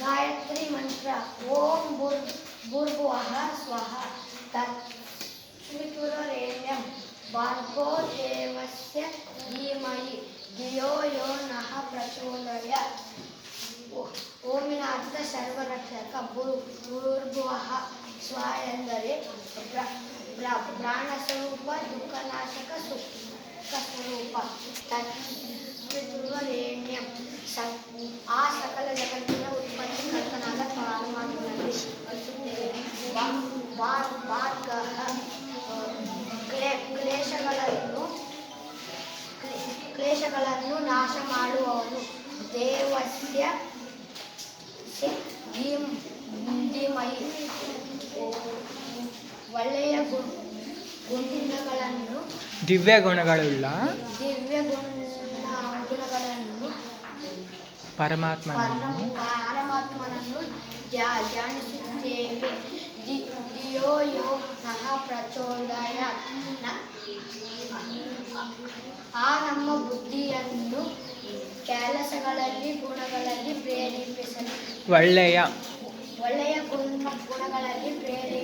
ಗಾಯತ್ರಿ ಮಂತ್ರ ಓಂ ಭೂರ್ ಭೂರ್ಭುವಃ ಸ್ವಃ ತತ್ವಿತುರರೇಣ್ಯಂ ಭಾರ್ಗೋ ದೇವಸ್ಯ ಧೀಮಹಿ ಧಿಯೋ ಯೋ ನಃ ಪ್ರಚೋದಯ ಓ- ಓಮಿನ ಅರ್ಥ ಸರ್ವರಕ್ಷಕ ಭೂ ಭೂರ್ಭುವಃ ಸ್ವ ಎಂದರೆ ಪ್ರ- ಪ್ರ- ಪ್ರಾಣ ಸ್ವರೂಪ ದುಃಖನಾಶಕ ಸುಖ ಸ್ವರೂಪ ತತ್ವಿತುರರೇಣ್ಯಂ ಬಾ- ಬಾ- ಭಾರ್ಗಃ ಕ್ಲೇ ಕ್ಲೇಶಗಳನ್ನು ಕ್ಲೇ- ಕ್ಲೇಶಗಳನ್ನು ನಾಶ ಮಾಡುವವನು ದೇವಸ್ಯ ಸ- ಧೀಮ್ ಧೀಮಹಿ ಒಳ್ಳೆಯ ಗು- ಗುಣಗಳನ್ನು ದಿವ್ಯ ಗುಣಗಳುಳ್ಳ ದಿವ್ಯ ಗುಣ ಗುಣಗಳನ್ನು ಪರಮಾತ್ಮನನ್ನು ಪರಮ- ಪರಮಾತ್ಮನನ್ನು ಧ್ಯ- ಧ್ಯಾನಿಸುತ್ತೇವೆ ಆ ನಮ್ಮ ಬುದ್ಧಿಯನ್ನು ಕೆಲಸಗಳಲ್ಲಿ ಗುಣಗಳಲ್ಲಿ ಪ್ರೇರೇಪಿಸಲು ಒಳ್ಳೆಯ ಒಳ್ಳೆಯ ಗುಣ ಗುಣಗಳಲ್ಲಿ ಪ್ರೇರೇಪಿಸಲು